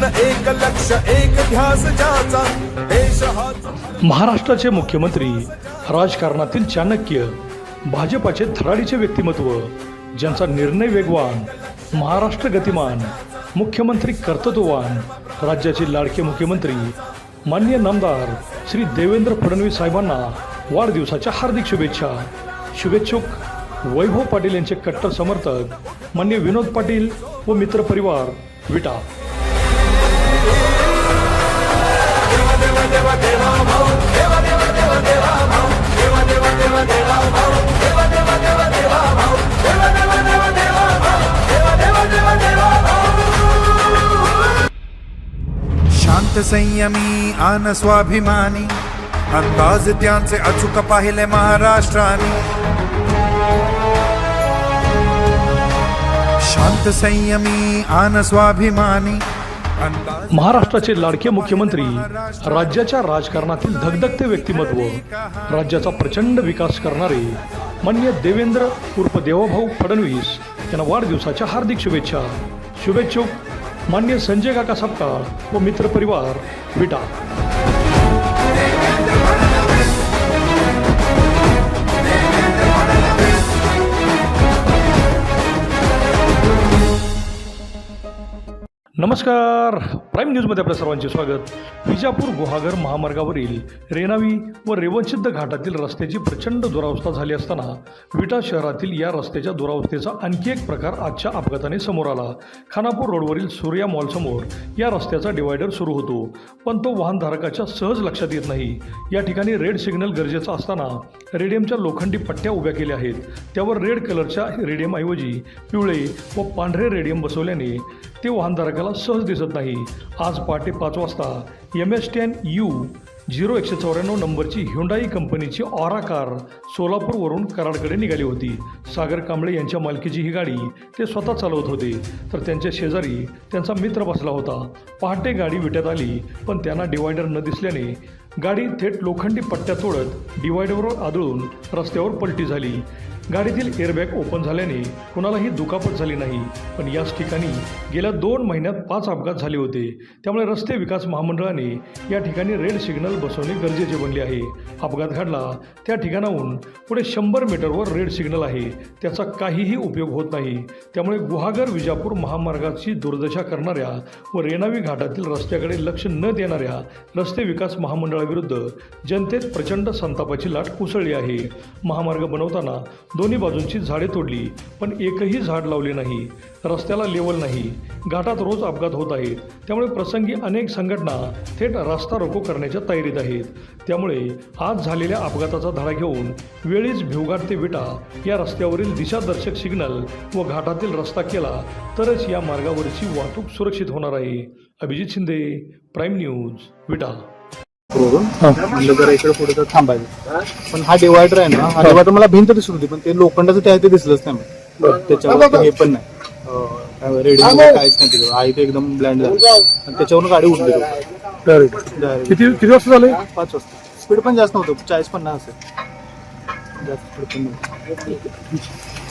स्वातंत्र्य एक लक्ष एक ध्यास ज्याचा. देश महाराष्ट्राचे मुख्यमंत्री राजकारणातील चाणक्य भाजपाचे थराडीचे व्यक्तिमत्व ज्यांचा निर्णय वेगवान महाराष्ट्र गतिमान मुख्यमंत्री कर्तृत्ववान राज्याचे लाडके मुख्यमंत्री मान्य नामदार श्री देवेंद्र फडणवीस साहेबांना वाढदिवसाच्या हार्दिक शुभेच्छा. शुभेच्छुक वैभव पाटील यांचे कट्टर समर्थक मान्य विनोद पाटील व मित्रपरिवार विटा. संयमी आन स्वाभिमानी अंदाज त्यांचे अचूक पाहिले महाराष्ट्राने। शांत संयमी आन स्वाभिमानी महाराष्ट्राचे लाडके मुख्यमंत्री राज्याच्या राजकारणातील धगधगते व्यक्तिमत्व राज्याचा प्रचंड विकास करणारे मान्य देवेंद्र उर्फ देवाभाऊ फडणवीस यांना वाढदिवसाच्या हार्दिक शुभेच्छा. शुभेच्छुक मान्य संजय काका सपकाळ व मित्रपरिवार विटा. नमस्कार. प्राईम न्यूजमध्ये आपल्या सर्वांचे स्वागत. विजापूर गुहागर महामार्गावरील रेणावी व रेवणसिद्ध घाटातील रस्त्याची प्रचंड दुरावस्था झाली असताना विटा शहरातील या रस्त्याच्या दुरावस्थेचा आणखी एक प्रकार आजच्या अपघाताने समोर आला. खानापूर रोडवरील सूर्या मॉलसमोर या रस्त्याचा डिवायडर सुरू होतो पण तो वाहनधारकाच्या सहज लक्षात येत नाही. या ठिकाणी रेड सिग्नल गरजेचा असताना रेडियमच्या लोखंडी पट्ट्या उभ्या केल्या आहेत. त्यावर रेड कलरच्या रेडियमऐवजी पिवळे व पांढरे रेडियम बसवल्याने ते वाहनधारकाला सहज दिसत नाही. आज पहाटे पाच वाजता M S ten U zero एकशे चौऱ्याण्णव नंबरची ह्युंडाई कंपनीची ऑरा कार सोलापूरवरून कराडकडे निघाली होती. सागर कांबळे यांच्या मालकीची ही गाडी ते स्वतः चालवत होते. तर त्यांच्या शेजारी त्यांचा मित्र बसला होता. पहाटे गाडी विट्यात आली पण त्यांना डिवायडर न दिसल्याने गाडी थेट लोखंडी पट्ट्या तोडत डिवायडरवर आदळून रस्त्यावर पलटी झाली. गाडीतील एअरबॅग ओपन झाल्याने कुणालाही दुखापत झाली नाही. पण याच ठिकाणी गेल्या दोन महिन्यात पाच अपघात झाले होते. त्यामुळे रस्ते विकास महामंडळाने या ठिकाणी रेड सिग्नल बसवणे गरजेचे बनले आहे. अपघात घडला त्या ठिकाणाहून पुढे शंभर मीटरवर रेड सिग्नल आहे. त्याचा काहीही उपयोग होत नाही. त्यामुळे गुहागर विजापूर महामार्गाची दुर्दशा करणाऱ्या व रेणावी घाटातील रस्त्याकडे लक्ष न देणाऱ्या रस्ते विकास महामंडळ महामंडळाविरुद्ध जनतेत प्रचंड संतापाची लाट उसळली आहे. महामार्ग बनवताना दोन्ही बाजूंची झाडे तोडली पण एकही झाड लावले नाही. रस्त्याला लेवल नाही. घाटात रोज अपघात होत आहेत. त्यामुळे प्रसंगी अनेक संघटना थेट रस्ता रोको करण्याच्या तयारीत आहेत. त्यामुळे आज झालेल्या अपघाताचा धडा घेऊन वेळीच भिवघाट ते विटा या रस्त्यावरील दिशादर्शक सिग्नल व घाटातील रस्ता केला तरच या मार्गावरची वाहतूक सुरक्षित होणार आहे. Abhijit Shinde prime news Vita. म्हणलं जरा इकडे पुढे तर थांबायचं. पण हा डिवायडर आहे ना हा डिवायडर मला भिंत दिसत होती पण ते लोखंडाचं ते आहे ते दिसलंच नाही मला. त्याच्यावर हे पण नाही. रेडिओ काहीच नाही तिकडे. आहे ते एकदम ब्लँड झालं. आणि त्याच्यावरून गाडी उठली Direct. किती किती वाजता झाले? पाच वाजता. स्पीड पण जास्त नव्हतं चाळीस पन्नास असेल जास्त स्पीड पण नव्हतं.